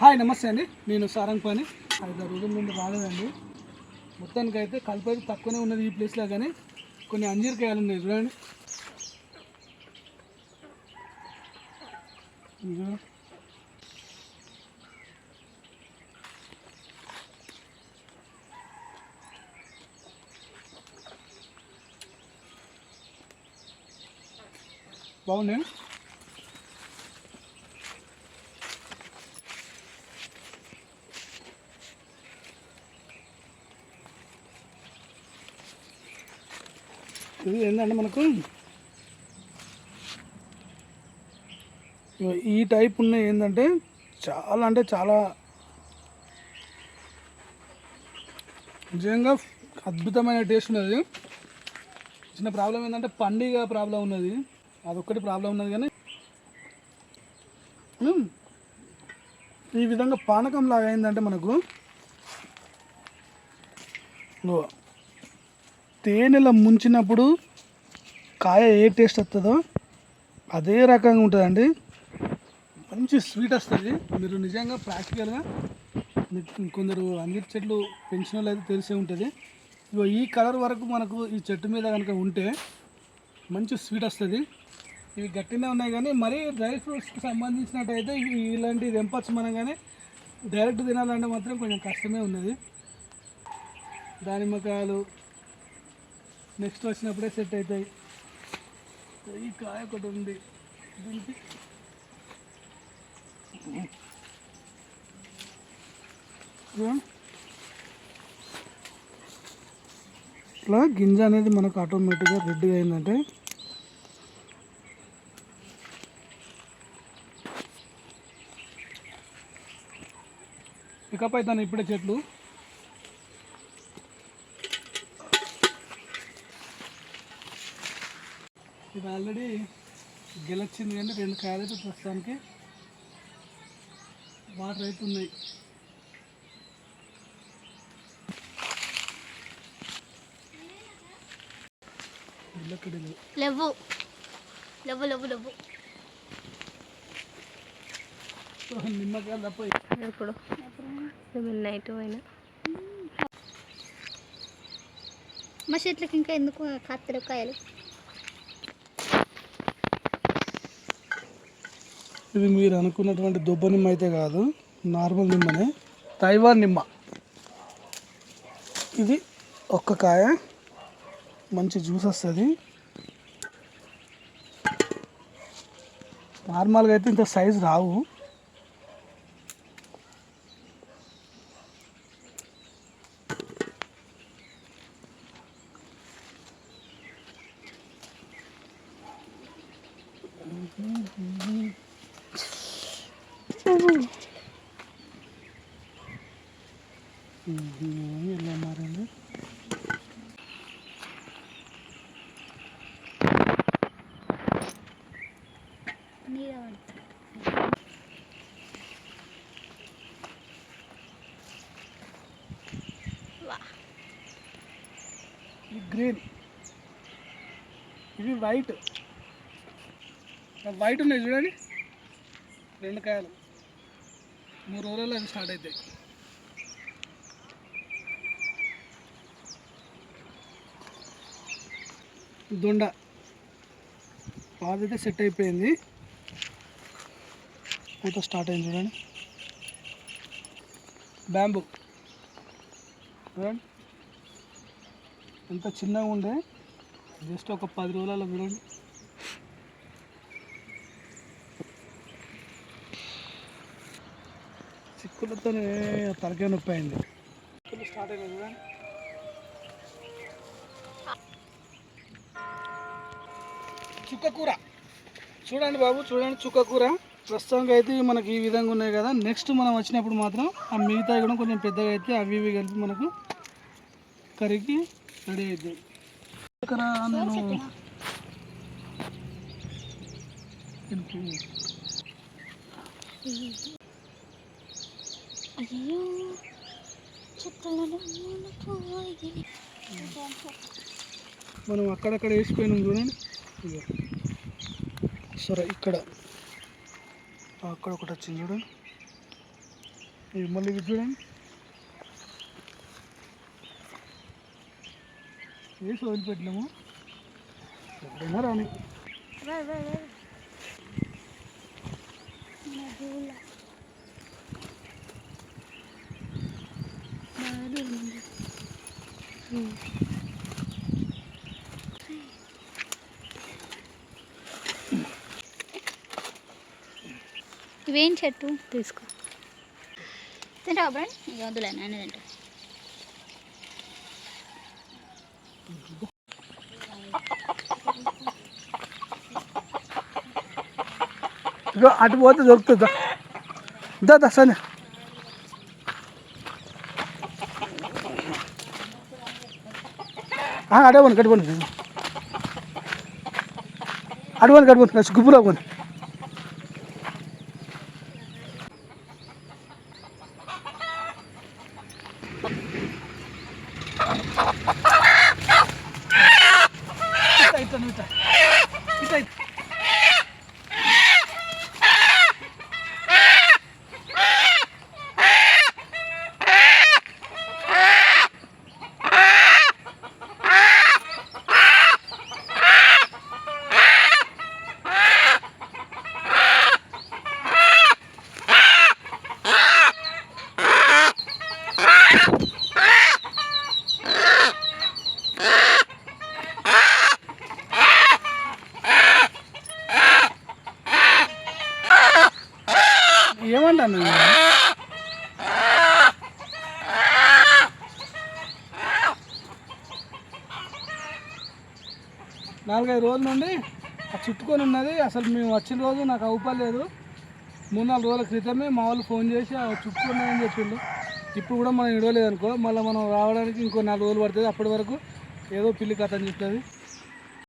Hi నమస్తే అండి. నేను సారంగ్ పని ఐదు రోజుల నుండి రాలేదండి. మొత్తానికి అయితే కలుపు అయితే తక్కువనే ఉన్నది ఈ ప్లేస్లో కానీ కొన్ని అంజీరకాయలు ఉన్నాయి చూడండి. చూడండి. బాగున్నాయి? ఇది ఏంటంటే మనకు? ఈ టైప్ ఉన్నాయి ఏంటంటే చాలా అంటే చాలా నిజంగా అద్భుతమైన టేస్ట్ ఉన్నది. చిన్న ప్రాబ్లం ఏంటంటే పండుగ ప్రాబ్లం ఉన్నది. అదొక్కటి ప్రాబ్లం ఉన్నది కానీ ఈ విధంగా పానకం లాగా అయిందంటే మనకు తేనెల ముంచినప్పుడు కాయ ఏ టేస్ట్ వస్తుందో అదే రకంగా ఉంటుందండి. మంచి స్వీట్ వస్తుంది. మీరు నిజంగా ప్రాక్టికల్గా కొందరు అంజీర్ చెట్లు పెంచిన వాళ్ళు అయితే తెలిసే ఉంటుంది. ఇగో ఈ కలర్ వరకు మనకు ఈ చెట్టు మీద కనుక ఉంటే మంచి స్వీట్ వస్తుంది. ఇవి గట్టినే ఉన్నాయి కానీ మరీ డ్రై ఫ్రూట్స్కి సంబంధించినట్టయితే ఇలాంటి ఇలాంటివి తెంపచ్చు మనం కానీ డైరెక్ట్ తినాలంటే మాత్రం కొంచెం కష్టమే ఉన్నది. దానిమ్మకాయలు నెక్స్ట్ వచ్చినప్పుడే సెట్ అవుతాయి. ఈ కాయ ఒకటి ఉంది. దీనికి ఇట్లా గింజ అనేది మనకు ఆటోమేటిక్గా రెడ్గా అయిందంటే పికప్ అవుతాను ఇప్పుడే చెట్లు ఇది ఆల్రెడీ గెలొచ్చింది కానీ రెండు కాయలు అయితే ప్రస్తుతానికి. వాటర్ అయితే ఉన్నాయి. ఇల్లక్కడ లేవు లేవు లేవు లేవు నిమ్మకాయలు తప్ప సెవెన్ నైట్ పోయినా? మా చెట్లకి ఇంకా ఎందుకు కత్తెరకాయలు ఇది మీరు అనుకున్నటువంటి దుబ్బ నిమ్మ అయితే కాదు నార్మల్ నిమ్మనే తైవాన్ నిమ్మ. ఇది ఒక్క కాయ మంచి జ్యూస్ వస్తుంది. నార్మల్గా అయితే ఇంత సైజు రావు. ఎలా మారింది గ్రీన్. ఇది వైట్. వైట్ ఉన్నాయి చూడండి. రెండు కాయలు. మూడు రోజుల్లో అవి స్టార్ట్ అవుతాయి దొండ పాదైతే సెట్ అయిపోయింది. పూత స్టార్ట్ అయింది చూడండి. బ్యాంబూ. చూడండి. ఎంత చిన్నగా ఉండే. జస్ట్ ఒక పది రోజులలో చూడండి. చిక్కులతోనే తలకాయ నొప్పి అయింది. చిక్కులు స్టార్ట్ అయినాయి చూడండి. చుక్కకూర చూడండి బాబు చూడండి చుక్కకూర ప్రస్తుతానికి అయితే మనకి ఈ విధంగా ఉన్నాయి కదా. నెక్స్ట్ మనం వచ్చినప్పుడు మాత్రం ఆ మిగతా కూడా కొంచెం పెద్దగా అయితే అవి ఇవి కలిపి మనకు కరిగి రెడీ అవుతాయి ఇక్కడ నేను అయ్యో మనం అక్కడక్కడ వేసిపోయినాం చూడండి. సరే ఇక్కడ. అక్కడ ఒకటి వచ్చింది చూడండి. ఇది మళ్ళీ ఇది చూడండి. వేసి వదిలిపెట్టినాము. ఎప్పుడైనా రాని. ఇవేం చెట్టు? తీసుకో. తింటావా బ్రాండ్ ఇక వద్దులే నేను తింటా. ఇగో అటు పోతే దొరుకుతుంది? దా. దా దా సరే. అడవను కట్టుకోండి అడవను కట్టుకోండి గుబ్బులో కొన్ని ఏమంటా నువ్వు? నాలుగైదు రోజుల నుండి ఆ చుట్టుకొని ఉన్నది. అసలు మేము వచ్చిన రోజు నాకు అవుపలేదు మూడు నాలుగు రోజుల క్రితమే మా వాళ్ళు ఫోన్ చేసి చుట్టుకున్నాయని చెప్పిండు. ఇప్పుడు కూడా మనం ఇడవలేదు అనుకో మళ్ళీ మనం రావడానికి ఇంకో నాలుగు రోజులు పడుతుంది. అప్పటి వరకు ఏదో పిల్లి కథ అని చెప్తుంది